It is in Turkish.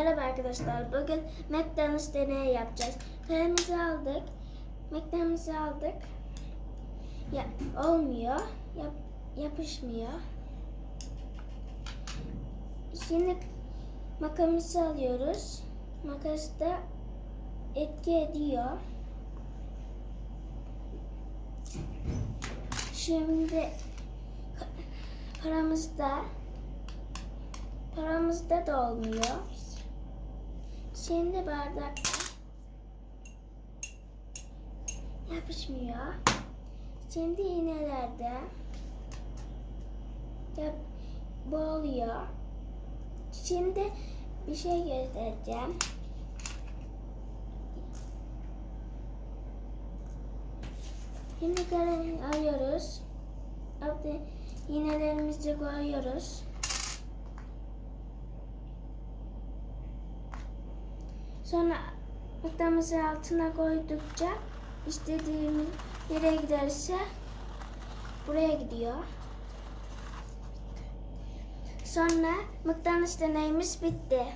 Merhaba arkadaşlar. Bugün McDonald's deneyi yapacağız. Kalemizi aldık. McDonald's'ı aldık. Ya, olmuyor. Yap, yapışmıyor. Şimdi makamızı alıyoruz. Makas da etki ediyor. Şimdi paramızda paramızda da olmuyor. Şimdi bardakta yapışmıyor. Şimdi iğnelerde yap, boğuluyor. Şimdi bir şey göstereceğim. Şimdi kalemi alıyoruz. Altta iğnelerimizi koyuyoruz. Sonra noktamızı altına koydukça istediğimiz nereye giderse buraya gidiyor. Sonra mıknatıs deneyimiz bitti.